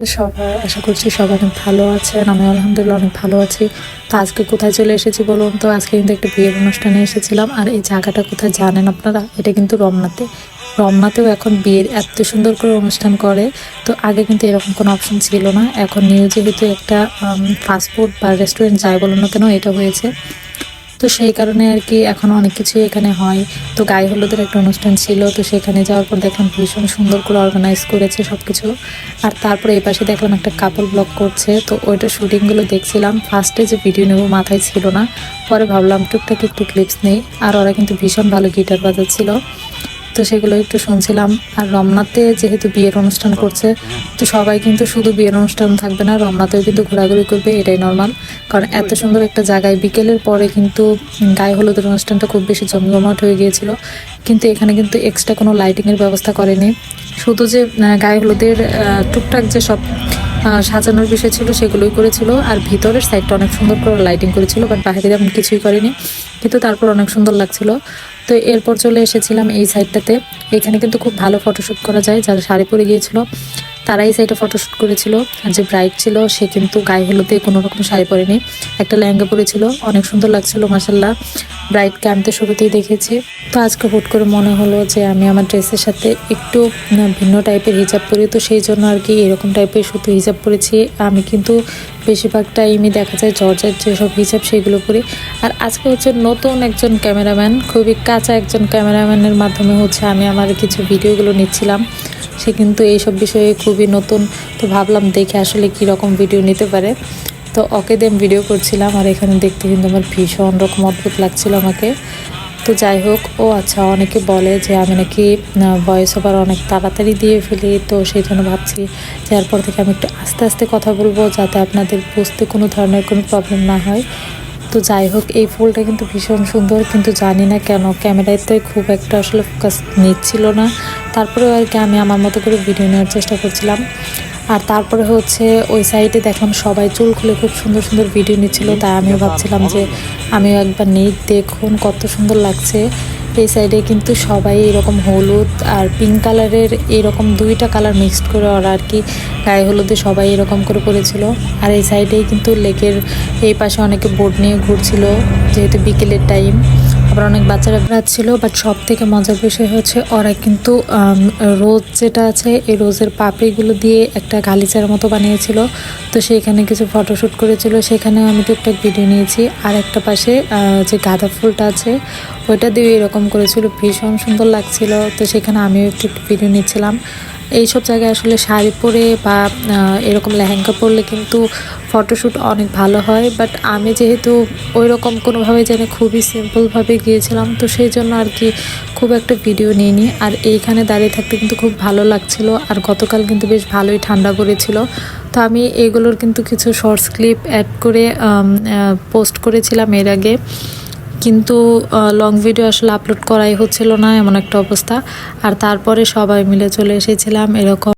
সবাই আশা করছি সবাই অনেক ভালো আছেন, আমি আলহামদুলিল্লাহ অনেক ভালো আছি। তো আজকে কোথায় চলে এসেছি বলুন তো? আজকে কিন্তু একটা বিয়ের অনুষ্ঠানে এসেছিলাম, আর এই জায়গাটা কোথায় জানেন আপনারা? এটা কিন্তু রমনাতে। রমনাতেও এখন বিয়ের এত সুন্দর করে অনুষ্ঠান করে, তো আগে কিন্তু এরকম কোনো অপশন ছিল না। এখন নিউ যেহেতু একটা ফাস্টফুড বা রেস্টুরেন্ট যাই বলুন না কেন, এটা হয়েছে। তো সেই কারণে আর কি এখন অনেক কিছুই এখানে হয়। তো গায়ে হলুদের একটা অনুষ্ঠান ছিল, তো সেখানে যাওয়ার পর দেখলাম ভীষণ সুন্দর করে অর্গানাইজ করেছে সব কিছু আর তারপরে এই পাশে দেখলাম একটা কাপল ব্লক করছে, তো ওইটা শুটিংগুলো দেখছিলাম। ফার্স্টে যে ভিডিও নেব মাথায় ছিল না, পরে ভাবলাম টুকটাক একটু ক্লিপস নেই। আর ওরা কিন্তু ভীষণ ভালো গিটার বাজাচ্ছিল। তো সেগুলো একটু শুনছিলাম। আর রমনাতে যেহেতু বিয়ের অনুষ্ঠান করছে, তো সবাই কিন্তু শুধু বিয়ের অনুষ্ঠান থাকবে না, রমনাতেও কিন্তু ঘোরাঘুরি করবে, এটাই নর্মাল কারণ এত সুন্দর একটা জায়গায় বিকেলের পরে কিন্তু গায়ে হলুদের অনুষ্ঠানটা খুব বেশি জমজমাট হয়ে গিয়েছিল। কিন্তু এখানে কিন্তু এক্সট্রা কোনো লাইটিংয়ের ব্যবস্থা করেনি। শুধু যে গায়ে হলুদের টুকটাক যে সব সাজানোর বিষয় ছিল, সেগুলোই করেছিল। আর ভিতরের সাইডটা অনেক সুন্দর করে লাইটিং করেছিল বাট বাইরে তেমন কিছুই করেনি। কিন্তু তারপর অনেক সুন্দর লাগছিল। তো এরপর চলে এসেছিলাম এই সাইডটাতে এখানে কিন্তু খুব ভালো ফটোশ্যুট করা যায়। যারা শাড়ি পরে গিয়েছিল তারা এই সাইডে ফটোশ্যুট করেছিল। আর যে ব্রাইড ছিল, সে কিন্তু গায়ে হলুদে কোনো রকম শাড়ি পরেনি। একটা লেহেঙ্গা পরেছিল। অনেক সুন্দর লাগছিল মাসাল্লাহ ব্রাইডকে আমি শুরুতেই দেখেছি। তো আজকে হুট করে মনে হলো যে আমি আমার ড্রেসের সাথে একটু ভিন্ন টাইপের হিজাব পরি। তো সেই জন্য আর কি এরকম টাইপের শুধু হিজাব পরেছি। আমি কিন্তু বেশিরভাগ টাইমই দেখা যায় জর্জার যেসব হিজাব সেগুলো পরি। আর আজকে হচ্ছে নতুন একজন ক্যামেরাম্যান, খুবই কাঁচা একজন ক্যামেরাম্যানের মাধ্যমে হচ্ছে আমি আমার কিছু ভিডিওগুলো নিচ্ছিলাম। সে কিন্তু এইসব বিষয়ে খুবই নতুন। তো ভাবলাম দেখে আসলে কী রকম ভিডিও নিতে পারে। তো ওকে দিয়ে ভিডিও করছিলাম আর এখানে দেখতে কিন্তু আমার ভীষণ রকম অদ্ভুত লাগছিল আমাকে। তো যাই হোক, ও আচ্ছা অনেকে বলে যে আমি নাকি ভয়েস ওভার অনেক তাড়াতাড়ি দিয়ে ফেলি, তো সেই জন্য ভাবছি যে এরপর থেকে আমি একটু আস্তে আস্তে কথা বলব যাতে আপনাদের বুঝতে কোনো ধরনের কোনো প্রবলেম না হয়। তো যাই হোক, এই ফুলটা কিন্তু ভীষণ সুন্দর, কিন্তু জানি না কেন ক্যামেরাতে খুব একটা আসলে ফোকাস নিচ্ছিল না। তারপরেও আর কি আমি আমার মতো করে ভিডিও নেওয়ার চেষ্টা করছিলাম। আর তারপরে হচ্ছে ওই সাইডে দেখলাম সবাই চুল খুলে খুব সুন্দর সুন্দর ভিডিও নিচ্ছিল, তাই আমিও ভাবছিলাম যে আমিও একবার নেই, দেখুন কত সুন্দর লাগছে। এই সাইডে কিন্তু সবাই এরকম হলুদ আর পিঙ্ক কালারের এরকম দুইটা কালার মিক্সড করে ওরা আর কি গায়ে হলুদে সবাই এরকম করে করেছিল আর এই সাইডেই কিন্তু লেকের এই পাশে অনেকে বোট নিয়ে ঘুরছিল, যেহেতু বিকেলের টাইম আবার অনেক বাচ্চারা ছিল বাট সব থেকে মজার বিষয় হচ্ছে ওরা কিন্তু রোজ যেটা আছে এই রোজের পাপড়িগুলো দিয়ে একটা গালিচার মতো বানিয়েছিল। তো সেখানে কিছু ফটোশ্যুট করেছিল, সেখানেও আমি টুকটাক ভিডিও নিয়েছি। আর একটা পাশে যে গাঁদা ফুলটা আছে, ওইটা দিয়ে এরকম করেছিল, ভীষণ সুন্দর লাগছিল। তো সেখানে আমিও একটু ভিডিও নিচ্ছিলাম। এইসব জায়গায় আসলে শাড়ি পরে বা এরকম লেহেঙ্গা পরলে কিন্তু ফটোশ্যুট অনেক ভালো হয়। বাট আমি যেহেতু ওই রকম কোনোভাবে যেন খুবই সিম্পলভাবে গিয়েছিলাম, তো সেই জন্য আর কি খুব একটা ভিডিও নিইনি। আর এইখানে দাঁড়িয়ে থাকতে কিন্তু খুব ভালো লাগছিল। আর গতকাল কিন্তু বেশ ভালোই ঠান্ডা পড়েছিল। তো আমি এগুলোর কিন্তু কিছু শর্টস ক্লিপ অ্যাড করে পোস্ট করেছিলাম এর আগে। কিন্তু লং ভিডিও আসলে আপলোড করাই হচ্ছিল না, এমন একটা অবস্থা। আর তারপরে সবাই মিলে চলে এসেছিলাম, এরকম